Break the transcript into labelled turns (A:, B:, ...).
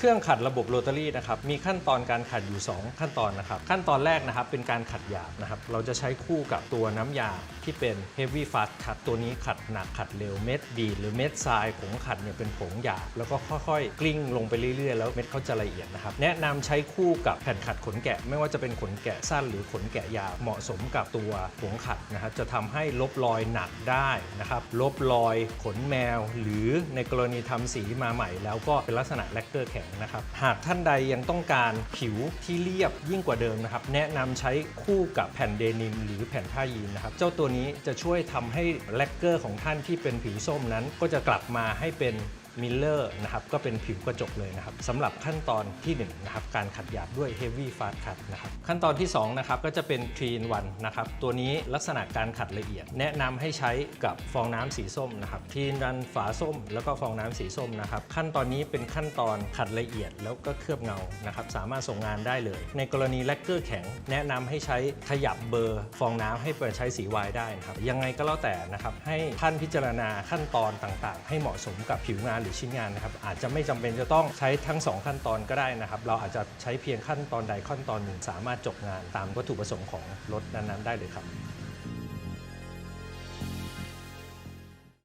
A: เครื่องขัดระบบโรตารี่นะครับมีขั้นตอนการขัดอยู่ 2 ขั้นตอนนะครับขั้นตอนแรกนะครับเป็นการขัดหยาบนะครับเราจะใช้คู่กับตัวน้ำยาที่เป็น heavy fast ขัดตัวนี้ขัดหนักขัดเร็วเม็ดดีหรือเม็ดทรายผงขัดเนี่ยเป็นผงหยาบแล้วก็ค่อยๆ กลิ้งลงไปเรื่อยๆ แล้วเม็ดเขาจะละเอียดนะครับแนะนำใช้คู่กับแผ่นขัดขนแกะ ไม่ว่าจะเป็นขนแกะสั้นหรือขนแกะยาวเหมาะสมกับตัวผงขัดนะครับจะทำให้ลบรอยหนักได้นะครับลบรอยขนแมว หรือในกรณีทำสีมาใหม่ แล้วก็เป็นลักษณะแลกเกอร์แข็งนะครับ หากท่านใดยังต้องการผิวที่เรียบยิ่งกว่าเดิมนะครับ แนะนำใช้คู่กับแผ่นเดนิม หรือแผ่นผ้ายีนนะครับ เจ้าตัวนี้จะช่วยทำให้แลกเกอร์ของท่านที่เป็นผิวส้มนั้น ก็จะกลับมาให้เป็น มิลเลอร์นะครับก็เป็นผิวกระจกเลยนะครับสำหรับขั้นตอนที่1นะครับการขัดหยาบด้วย Heavy Fast Cut นะครับขั้นตอนที่2นะครับก็จะเป็น 3 in 1นะครับตัวนี้ลักษณะการขัดละเอียด แนะนำให้ใช้กับฟองน้ำสีส้มนะครับทีนรันฝาส้ม แล้วก็ฟองน้ำสีส้มนะครับขั้นตอนนี้เป็นขั้นตอนขัดละเอียดแล้วก็เคลือบเงานะครับสามารถส่งงานได้เลย ในกรณีแลกเกอร์แข็ง แนะนำให้ใช้ขยับเบอร์ฟองน้ำให้เปิดใช้สีวายได้นะครับยังไงก็แล้วแต่นะครับให้ท่านพิจารณาขั้นตอนต่างๆ ให้เหมาะสมกับผิวงานรือชิ้นงานนะครับอาจจะไม่จำเป็นจะต้องใช้ทั้ง 2 ขั้นตอนก็ได้นะครับ เราอาจจะใช้เพียงขั้นตอนใดขั้นตอนหนึ่ง สามารถจบงานตามวัตถุประสงค์ของรถนั้นๆได้เลยครับ